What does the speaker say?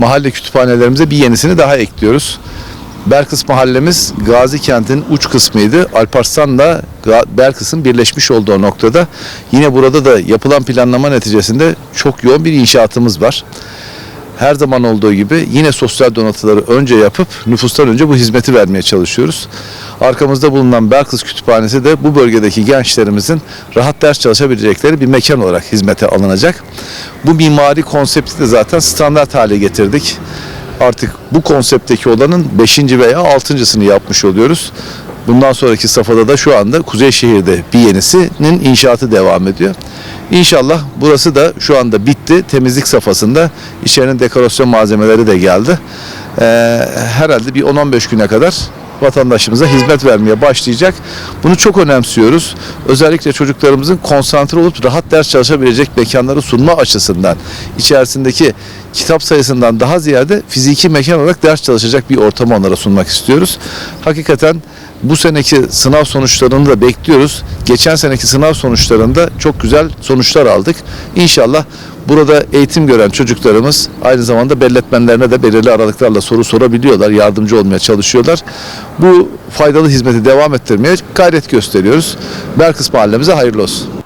mahalle kütüphanelerimize bir yenisini daha ekliyoruz. Belkıs mahallemiz Gazi kentin uç kısmıydı. Alparslan'la Belkıs'ın birleşmiş olduğu noktada yine burada da yapılan planlama neticesinde çok yoğun bir inşaatımız var. Her zaman olduğu gibi yine sosyal donatıları önce yapıp nüfustan önce bu hizmeti vermeye çalışıyoruz. Arkamızda bulunan Belkıs Kütüphanesi de bu bölgedeki gençlerimizin rahat ders çalışabilecekleri bir mekan olarak hizmete alınacak. Bu mimari konsepti de zaten standart hale getirdik artık bu konseptteki olanın 5. veya 6.sını yapmış oluyoruz. Bundan sonraki safhada da şu anda Kuzeyşehir'de bir yenisinin inşaatı devam ediyor. İnşallah burası da şu anda bitti. Temizlik safhasında içerinin dekorasyon malzemeleri de geldi. Ee, herhalde bir 10-15 güne kadar vatandaşımıza hizmet vermeye başlayacak. Bunu çok önemsiyoruz. Özellikle çocuklarımızın konsantre olup rahat ders çalışabilecek mekanları sunma açısından içerisindeki kitap sayısından daha ziyade fiziki mekan olarak ders çalışacak bir ortamı onlara sunmak istiyoruz. Hakikaten bu seneki sınav sonuçlarını da bekliyoruz. Geçen seneki sınav sonuçlarında çok güzel sonuçlar aldık. İnşallah burada eğitim gören çocuklarımız aynı zamanda belletmenlerine de belirli aralıklarla soru sorabiliyorlar, yardımcı olmaya çalışıyorlar. Bu faydalı hizmeti devam ettirmeye gayret gösteriyoruz. Belkıs mahallemize hayırlı olsun.